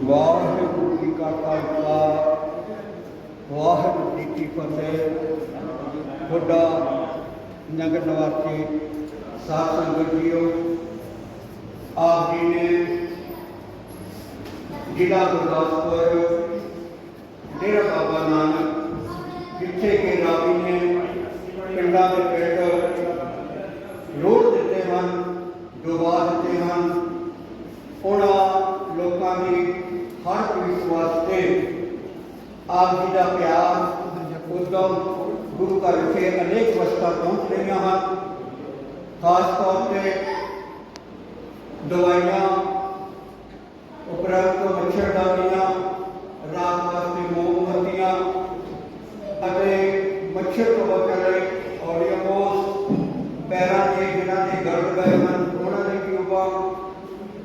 ਵਾਹਿਗੁਰੂ ਜੀ ਕਾ ਖਾਲਸਾ ਵਾਹਿਗੁਰੂ ਜੀ ਕੀ ਫਤਿਹ ਤੁਹਾਡਾ ਨਗਰ ਨਿਵਾਸੀ ਸਾਧ ਸੰਗਤ ਜੀਓ ਆਪ ਜੀ ਨੇ ਜ਼ਿਲ੍ਹਾ ਗੁਰਦਾਸਪੁਰ ਡੇਰਾ ਬਾਬਾ ਨਾਨਕ ਜਿੱਥੇ ਕਿ ਰਾਵੀ ਨੇ ਪਿੰਡਾਂ ਦੇ ਪਿੰਡ ਲੋੜ ਦਿੱਤੇ ਹਨ ਡੁਬਾ ਦਿੱਤੇ ਹਨ ਉਹਨਾਂ ਲੋਕਾਂ ਦੀ ਹਰ ਪੀੜ੍ਹੀ ਵਾਸਤੇ ਆਪ ਜੀ ਦਾ ਪਿਆਰ ਉਦਮ ਗੁਰੂ ਘਰ ਵਿਖੇ ਅਨੇਕ ਵਸਤਾਂ ਪਹੁੰਚ ਰਹੀਆਂ ਹਨ ਖਾਸ ਤੌਰ ਤੇ ਦਵਾਈਆਂ ਉਪਰੰਤ ਮੱਛਰਦਾਨੀਆਂ ਰਾਤ ਵਾਸਤੇ ਮੋਮਬੱਤੀਆਂ ਅਤੇ ਮੱਛਰ ਤੋਂ ਬਚਣ ਲਈ ਔਡੀਓਮੋਸ ਪੈਰਾਂ ਦੇ ਜਿਨ੍ਹਾਂ ਦੇ ਗਰਦ ਗਏ ਹਨ ਉਹਨਾਂ ਦੇ ਟਿਊਬਾਂ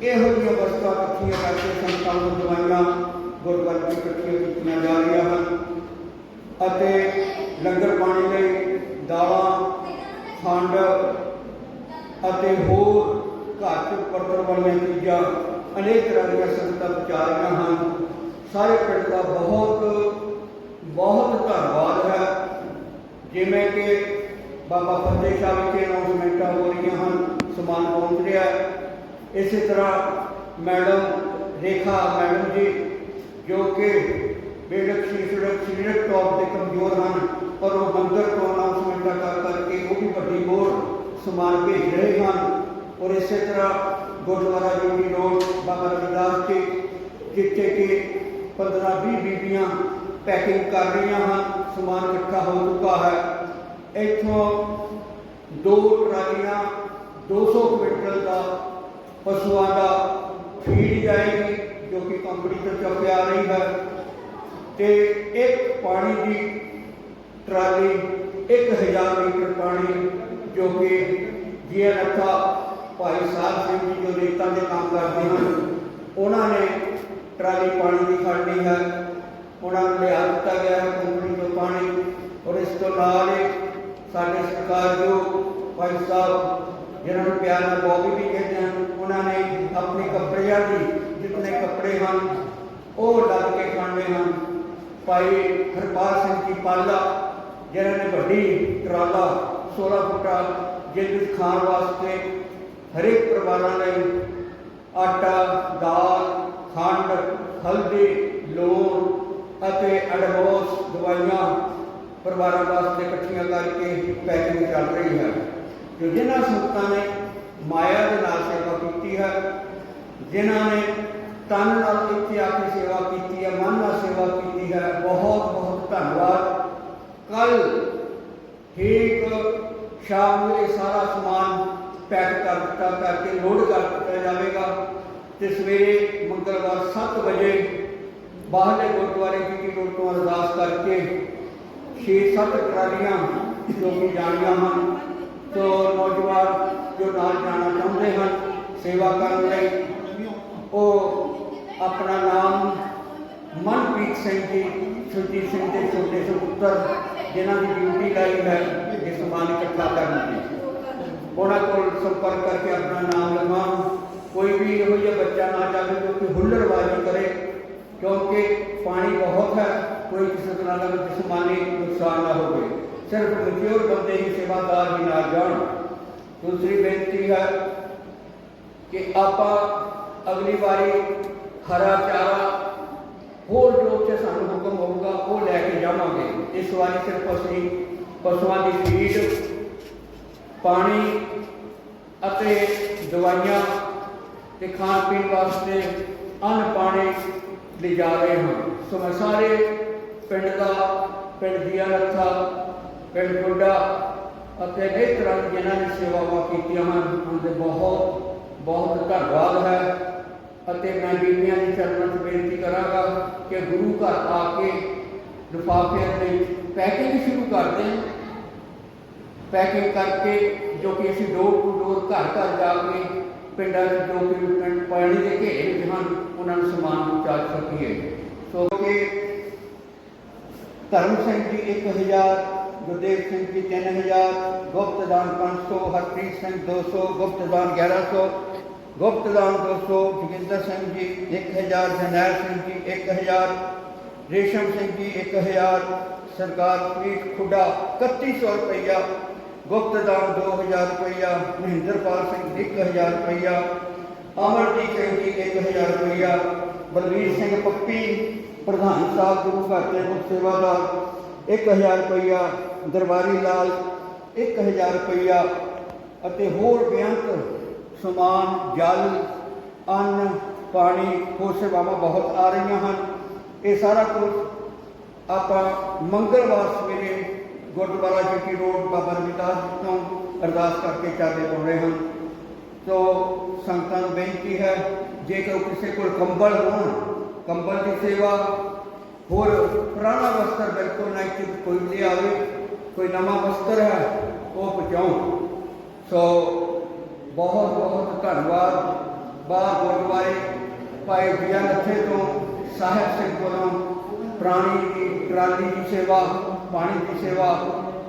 ਇਹੋ ਜਿਹੀਆਂ ਵਸਤਾਂ ਇਕੱਠੀਆਂ ਕਰਕੇ ਸੰਤਾਂ ਨੂੰ ਦਵਾਈਆਂ, ਗੁਰਦੁਆਰੇ ਇਕੱਠੀਆਂ ਕੀਤੀਆਂ ਜਾ ਰਹੀਆਂ ਹਨ ਅਤੇ ਲੰਗਰ ਪਾਣੀ ਲਈ ਦਾਲਾਂ, ਖੰਡ ਅਤੇ ਹੋਰ ਘਰ ਚ ਵਰਤਣ ਵਾਲੀਆਂ ਚੀਜ਼ਾਂ ਅਨੇਕ ਤਰ੍ਹਾਂ ਦੀਆਂ ਸੰਗਤਾਂ ਪਹੁੰਚਾ ਰਹੀਆਂ ਹਨ। ਸਾਰੇ ਪਿੰਡ ਦਾ ਬਹੁਤ ਬਹੁਤ ਧੰਨਵਾਦ ਹੈ। ਜਿਵੇਂ ਕਿ ਬਾਬਾ ਫਤਿਹ ਸ਼ਾਹ ਵਿਖੇ ਅਨਾਉਂਸਮੈਂਟਾਂ ਹੋ ਰਹੀਆਂ ਹਨ, ਸਮਾਨ ਪਹੁੰਚ ਰਿਹਾ ਹੈ। ਇਸੇ ਤਰ੍ਹਾਂ ਮੈਡਮ ਰੇਖਾ ਮੈਡਮ ਜੀ, ਜੋ ਕਿ ਬੇੜਕ ਸ਼ੀਸ਼ੜਕ ਸ਼ੀਰਕ ਟੌਪ ਦੇ ਕਮਜ਼ੋਰ ਹਨ, ਪਰ ਉਹ ਮੰਦਰ ਤੋਂ ਅਨਾਉਂਸਮੈਂਟਾਂ ਕਰ ਕਰਕੇ ਉਹ ਵੀ ਵੱਡੀ ਮੋੜ ਸਮਾਨ ਭੇਜ ਰਹੇ ਹਨ। ਔਰ ਇਸੇ ਤਰ੍ਹਾਂ ਗੁਰਦੁਆਰਾ ਜੋਗੀ ਰੋਡ ਬਾਬਾ ਰਵਿਦਾਸ ਜੀ, ਜਿੱਥੇ ਕਿ 15 20 ਬੀਬੀਆਂ ਪੈਕਿੰਗ ਕਰ ਰਹੀਆਂ ਹਨ, ਸਮਾਨ ਇਕੱਠਾ ਹੋ ਚੁੱਕਾ ਹੈ। ਇੱਥੋਂ ਦੋ ਟਰਾਲੀਆਂ 200 ਕੁਇੰਟਲ ਦਾ ਪਸ਼ੂਆਂ ਦਾ ਫੀਡ ਜਾਏਗੀ ਜੋ ਕਿ ਕੰਪਨੀ ਤੋਂ ਚੁੱਕ ਰਹੀ ਹੈ। ਤੇ ਇੱਕ ਪਾਣੀ ਦੀ ਟਰਾਲੀ 1000 ਲੀਟਰ ਪਾਣੀ ਜੋ ਕਿ ਜੀਐਨ ਅੱਥਾ ਭਾਈ ਸਾਹਿਬ ਸਿੰਘ ਜੀ ਜੋ ਰੇਤਾਂ ਦੇ ਕੰਮ ਕਰਦੇ ਹਨ, ਉਹਨਾਂ ਨੇ ਟਰਾਲੀ ਪਾਣੀ ਦੀ ਖੜਨੀ ਹੈ। ਉਹਨਾਂ ਨੂੰ ਲਿਆ ਦਿੱਤਾ ਗਿਆ ਹੈ ਕੰਪਨੀ ਤੋਂ ਪਾਣੀ ਔਰ ਇਸ ਤੋਂ ਨਾਲ ਸਾਡੇ ਸਰਕਾਰ ਜੋ ਭਾਈ ਸਾਹਿਬ ਜਿਹਨਾਂ ਨੂੰ ਪਿਆਰ ਨਾਲ ਬੋਬੀ ਵੀ ਕਹਿੰਦੇ ਹਨ ਉਹਨਾਂ ਨੇ ਆਪਣੇ ਕੱਪੜਿਆਂ ਦੀ ਜਿਤਨੇ ਕੱਪੜੇ ਹਨ, ਉਹ ਲੱਗ ਕੇ ਖਾਣੇ ਹਨ। ਭਾਈ ਹਰਪਾਲ ਸਿੰਘ ਜੀ ਪਾਲਾ, ਜਿਹਨਾਂ ਨੇ ਵੱਡੀ ਟਰਾਲਾ 16 ਫੁੱਟਾ ਜਿਸ ਵਿੱਚ ਖਾਣ ਵਾਸਤੇ ਹਰੇਕ ਪਰਿਵਾਰਾਂ ਲਈ ਆਟਾ, ਦਾਲ, ਖੰਡ, ਹਲਦੀ, ਲੂਣ ਅਤੇ ਅਡਮੋਸ ਦਵਾਈਆਂ ਪਰਿਵਾਰਾਂ ਵਾਸਤੇ ਇਕੱਠੀਆਂ ਕਰਕੇ ਪੈਕਿੰਗ ਚੱਲ ਰਹੀ ਹੈ। ਜੋ ਜਿਨ੍ਹਾਂ ਸੰਗਤਾਂ ਨੇ ਮਾਇਆ ਦੇ ਨਾਲ ਸੇਵਾ ਕੀਤੀ ਹੈ। ਜਿਨ੍ਹਾਂ ਨੇ ਤਨ ਨਾਲ ਇੱਥੇ ਆ ਕੇ ਸੇਵਾ ਕੀਤੀ ਹੈ, ਮਨ ਨਾਲ ਸੇਵਾ ਕੀਤੀ ਹੈ, ਬਹੁਤ ਬਹੁਤ ਧੰਨਵਾਦ। ਕੱਲ ਠੀਕ ਸ਼ਾਮ ਨੂੰ ਇਹ ਸਾਰਾ ਸਮਾਨ ਪੈਕ ਕਰ ਦਿੱਤਾ ਕਰਕੇ ਲੋਡ ਕਰ ਦਿੱਤਾ ਜਾਵੇਗਾ ਤੇ ਸਵੇਰੇ ਮੰਗਲਵਾਰ 7 ਵਜੇ ਬਾਹਰਲੇ ਗੁਰਦੁਆਰੇ ਜੀ ਦੀ ਰੋਡ ਤੋਂ ਅਰਦਾਸ ਕਰਕੇ 6-7 ਟਰਾਲੀਆਂ ਜੋ ਕਿ ਜਾਣੀਆਂ ਹਨ ਤੋ ਨੌਜਵਾਨ ਜੋ ਨਾਲ ਜਾਣਾ ਚਾਹੁੰਦੇ ਹਨ, ਸੇਵਾ ਕਰਨ ਲਈ, ਉਹ ਆਪਣਾ ਨਾਮ ਮਨਪ੍ਰੀਤ ਸਿੰਘ ਜੀ, ਸੁਰਜੀਤ ਸਿੰਘ ਦੇ ਛੋਟੇ ਸੁਪੁੱਤਰ, ਜਿਨ੍ਹਾਂ ਦੀ ਡਿਊਟੀ ਲਾਈ ਹੈ ਇਹ ਸਮਾਨ ਇਕੱਠਾ ਕਰਨ ਦੀ ਉਹਨਾਂ ਕੋਲ ਸੰਪਰਕ ਕਰਕੇ ਆਪਣਾ ਨਾਮ ਲਗਵਾਉਣ ਕੋਈ ਵੀ ਇਹੋ ਜਿਹਾ ਬੱਚਾ ਨਾ ਜਾਵੇ ਜੋ ਕਿ ਹੁੱਲੜਬਾਜ਼ੀ ਕਰੇ, ਕਿਉਂਕਿ ਪਾਣੀ ਬਹੁਤ ਹੈ, ਕੋਈ ਕਿਸੇ ਤਰ੍ਹਾਂ ਦਾ ਜਿਸਮਾਨੀ ਨੁਕਸਾਨ ਨਾ ਹੋਵੇ। ਸਿਰਫ ਮਚਿਓਰ ਬੰਦੇ ਹੀ ਸੇਵਾਦਾਰ ਹੀ ਨਾ ਜਾਣ। ਦੂਸਰੀ ਬੇਨਤੀ ਹੈ ਕਿ ਆਪਾਂ ਅਗਲੀ ਵਾਰੀ ਹਰਾ ਚਾਰਾ ਹੋਰ ਜੋ ਉੱਥੇ ਸਾਨੂੰ ਹੁਕਮ ਹੋਊਗਾ, ਉਹ ਲੈ ਕੇ ਜਾਵਾਂਗੇ। ਇਸ ਵਾਰੀ ਸਿਰਫ ਅਸੀਂ ਪਸ਼ੂਆਂ ਦੀ ਫੀਡ ਪਾਣੀ ਅਤੇ ਦਵਾਈਆਂ ਤੇ ਖਾਣ ਪੀਣ ਵਾਸਤੇ ਅੰਨ ਪਾਣੀ ਲਿਜਾ ਰਹੇ ਹਾਂ। ਸੋ ਮੈਂ ਸਾਰੇ ਪਿੰਡ ਦਾ, ਪਿੰਡ ਦੀਆਂ ਰੱਥਾ ਪਿੰਡ ਗੁੱਡਾ ਅਤੇ ਕਈ ਤਰ੍ਹਾਂ ਦੀ ਜਿਨ੍ਹਾਂ ਨੇ ਸੇਵਾਵਾਂ ਕੀਤੀਆਂ ਹਨ ਉਹਨਾਂ ਦੇ ਬਹੁਤ ਬਹੁਤ ਧੰਨਵਾਦ ਹੈ ਅਤੇ ਮੈਂ ਬੀਬੀਆਂ ਦੀ ਚਰਨਾਂ 'ਚ ਬੇਨਤੀ ਕਰਾਂਗਾ ਕਿ ਗੁਰੂ ਘਰ ਆ ਕੇ ਲਿਫਾਫਿਆਂ ਦੇ ਵਿੱਚ ਪੈਕਿੰਗ ਸ਼ੁਰੂ ਕਰ ਦੇਣ ਪੈਕਿੰਗ ਕਰਕੇ ਜੋ ਕਿ ਅਸੀਂ ਡੋਰ ਟੂ ਡੋਰ ਘਰ ਘਰ ਜਾ ਕੇ ਪਿੰਡਾਂ ਵਿੱਚ ਜੋ ਕਿ ਪਿੰਡ ਪਾਣੀ ਦੇ ਘੇਰੇ ਵਿੱਚ ਹਨ ਉਹਨਾਂ ਨੂੰ ਸਮਾਨ ਪਹੁੰਚਾ ਸਕੀਏ ਸੋ ਕਿ ਧਰਮ ਸਿੰਘ ਜੀ 1000 ਗੁਰਦੇਵ ਸਿੰਘ ਜੀ 3000 ਗੁਪਤ ਦਾਨ 500 ਹਰਪ੍ਰੀਤ ਸਿੰਘ 200 ਗੁਪਤ ਦਾਨ 1100 ਗੁਪਤ ਦਾਨ 200 ਜੋਗਿੰਦਰ ਸਿੰਘ ਜੀ 1000 ਜਰਨੈਲ ਸਿੰਘ ਜੀ 1000 ਰੇਸ਼ਮ ਸਿੰਘ ਜੀ 1000 ਸਰਕਾਰ ਪ੍ਰੀਤ ਖੁੱਡਾ 3100 ਰੁਪਈਆ, ਗੁਪਤ ਦਾਨ 2000 ਰੁਪਈਆ, ਮਹਿੰਦਰਪਾਲ ਸਿੰਘ 1000 ਰੁਪਈਆ, ਅਮਰਜੀਤ ਸਿੰਘ ਜੀ 1000 ਰੁਪਈਆ, ਬਲਵੀਰ ਸਿੰਘ ਪੱਪੀ, ਪ੍ਰਧਾਨ ਸਾਹਿਬ, ਗੁਰੂ ਘਰ ਦੇ ਮੁਖ ਸੇਵਾਦਾਰ 1000 ਰੁਪਈਆ ਦਰਬਾਰੀ ਲਾਲ 1000 ਰੁਪਈਆ ਅਤੇ ਹੋਰ ਬੇਅੰਤ ਸਮਾਨ, ਜਲ, ਅੰਨ, ਪਾਣੀ, ਹੋਰ ਸੇਵਾਵਾਂ ਬਹੁਤ ਆ ਰਹੀਆਂ ਹਨ। ਇਹ ਸਾਰਾ ਕੁਝ ਆਪਾਂ ਮੰਗਲਵਾਰ ਸਵੇਰੇ ਗੁਰਦੁਆਰਾ ਜੱਟੀ ਰੋਡ ਬਾਬਾ ਰਵਿਦਾਸ ਜੀ ਤੋਂ ਅਰਦਾਸ ਕਰਕੇ ਚਾਲੇ ਪਾਉਣੇ ਹਨ ਤੋ ਸੰਗਤਾਂ ਨੂੰ ਬੇਨਤੀ ਹੈ ਜੇ ਜੇਕਰ ਕਿਸੇ ਕੋਲ ਕੰਬਲ ਹੋਣ, ਕੰਬਲ ਦੀ ਸੇਵਾ ਹੋਰ ਪੁਰਾਣਾ ਵਸਤਰ ਬਿਲਕੁਲ ਨਾ ਕਿ ਕੋਈ ਲਿਆਵੇ ਕੋਈ ਨਵਾਂ ਵਸਤਰ ਹੈ, ਉਹ ਪਹੁੰਚਾਉ। ਸੋ ਬਹੁਤ ਬਹੁਤ ਧੰਨਵਾਦ। ਬਾਹਰ ਗੁਰਦੁਆਰੇ ਭਾਈ ਜੀਆ ਨੱਥੇ ਤੋਂ ਸਾਹਿਬ ਸਿੰਘ ਕੋਲੋਂ ਪ੍ਰਾਣੀ ਦੀ ਟਰਾਲੀ ਦੀ ਸੇਵਾ, ਪਾਣੀ ਦੀ ਸੇਵਾ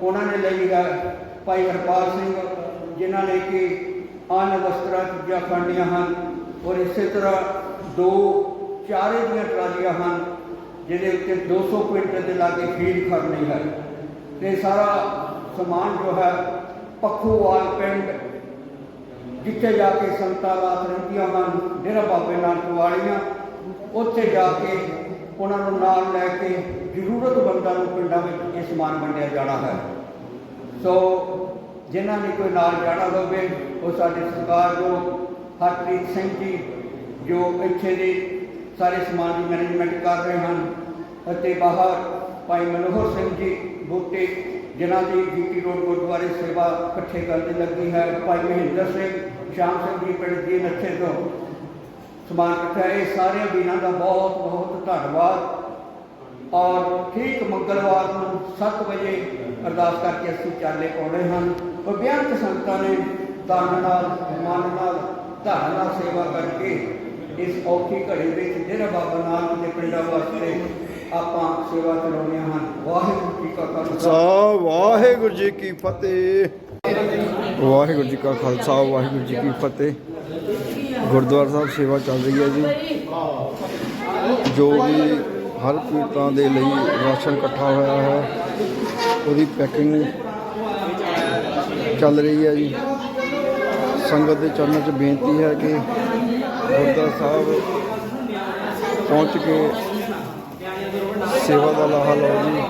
ਉਹਨਾਂ ਨੇ ਲਈ ਹੈ। ਭਾਈ ਹਰਪਾਲ ਸਿੰਘ, ਜਿਨ੍ਹਾਂ ਨੇ ਕਿ ਅੰਨ ਵਸਤਰਾਂ ਚੀਜ਼ਾਂ ਫੜਨੀਆਂ ਹਨ ਔਰ ਇਸੇ ਤਰ੍ਹਾਂ ਦੋ ਚਾਰੇ ਦੀਆਂ ਟਰਾਲੀਆਂ ਹਨ। ਜਿਹਦੇ ਉੱਤੇ 200 ਕੁਇੰਟਲ ਦੇ ਲਾਗੇ ਫੀਡ ਖੜਨੀ ਹੈ। ਤੇ ਸਾਰਾ ਸਮਾਨ ਜੋ ਹੈ ਪੱਖੋਵਾਲ ਪਿੰਡ, ਜਿੱਥੇ ਜਾ ਕੇ ਸੰਤਾਂ ਰਾਤ ਰਹਿੰਦੀਆਂ ਹਨ, ਡੇਰਾ ਬਾਬੇ ਨਾਨਕ ਵਾਲੀਆਂ, ਉੱਥੇ ਜਾ ਕੇ ਉਹਨਾਂ ਨੂੰ ਨਾਲ ਲੈ ਕੇ ਜ਼ਰੂਰਤਮੰਦਾਂ ਨੂੰ ਪਿੰਡਾਂ ਵਿੱਚ ਇਹ ਸਮਾਨ ਵੰਡਿਆ ਜਾਣਾ ਹੈ। ਸੋ ਜਿਨ੍ਹਾਂ ਨੇ ਕੋਈ ਨਾਲ ਜਾਣਾ ਹੋਵੇ, ਉਹ ਸਾਡੇ ਸਰਕਾਰ ਜੋ ਹਰਪ੍ਰੀਤ ਸਿੰਘ ਜੀ, ਜੋ ਇੱਥੇ ਦੇ ਸਾਰੇ ਸਮਾਨ ਦੀ ਮੈਨੇਜਮੈਂਟ ਕਰ ਰਹੇ ਹਨ ਅਤੇ ਬਾਹਰ ਭਾਈ ਮਨੋਹਰ ਸਿੰਘ ਜੀ ਬੂਟੇ, ਜਿਨ੍ਹਾਂ ਦੀ ਜੀਟੀ ਰੋਡ ਗੁਰਦੁਆਰੇ ਸੇਵਾ ਇਕੱਠੇ ਕਰਨ ਦੀ ਲੱਗੀ ਹੈ, ਭਾਈ ਮਹਿੰਦਰ ਸਿੰਘ, ਸ਼ਾਮ ਸਿੰਘ ਜੀ ਪਿੰਡ ਜੀ ਨੱਥੇ ਤੋਂ ਸਮਾਨ ਇਕੱਠਾ ਇਹ ਸਾਰੇ ਵੀਰਾਂ ਦਾ ਬਹੁਤ ਬਹੁਤ ਧੰਨਵਾਦ। ਔਰ ਠੀਕ ਮੰਗਲਵਾਰ ਨੂੰ 7 ਵਜੇ ਅਰਦਾਸ ਕਰਕੇ ਅਸੀਂ ਚਾਲੇ ਪਾਉਣੇ ਹਨ। ਔਰ ਬੇਅੰਤ ਸੰਗਤਾਂ ਨੇ ਦਾਨ ਨਾਲ, ਮਨ ਨਾਲ, ਧਨ ਨਾਲ ਸੇਵਾ ਕਰਕੇ ਇਸ ਔਖੀ ਘੜੀ ਵਿੱਚ ਜਿਹੜਾ ਬਾਬਾ ਨਾਨਕ ਦੇ ਪਿੰਡਾਂ ਵਾਸਤੇ ਆਪਾਂ ਸੇਵਾ ਚਲਾਉਂਦੇ ਹਨ ਵਾਹਿਗੁਰੂ ਜੀ ਕਾ ਖਾਲਸਾ। ਵਾਹਿਗੁਰੂ ਜੀ ਕੀ ਫਤਿਹ। ਵਾਹਿਗੁਰੂ ਜੀ ਕਾ ਖਾਲਸਾ, ਵਾਹਿਗੁਰੂ ਜੀ ਕੀ ਫਤਿਹ। ਗੁਰਦੁਆਰਾ ਸਾਹਿਬ ਸੇਵਾ ਚੱਲ ਰਹੀ ਹੈ ਜੀ। ਜੋ ਵੀ ਹਰ ਪੀੜਤਾਂ ਦੇ ਲਈ ਰਾਸ਼ਨ ਇਕੱਠਾ ਹੋਇਆ ਹੈ, ਉਹਦੀ ਪੈਕਿੰਗ ਚੱਲ ਰਹੀ ਹੈ ਜੀ। ਸੰਗਤ ਦੇ ਚਰਨਾਂ 'ਚ ਬੇਨਤੀ ਹੈ ਕਿ ਗੁਰਦੁਆਰਾ ਸਾਹਿਬ ਪਹੁੰਚ ਕੇ ਸੇਵਾ ਦਾ ਲਾਹਾ ਲਓ ਜੀ।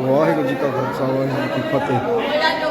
ਵਾਹਿਗੁਰੂ ਜੀ ਕਾ ਖਾਲਸਾ, ਵਾਹਿਗੁਰੂ ਜੀ ਕੀ ਫਤਿਹ।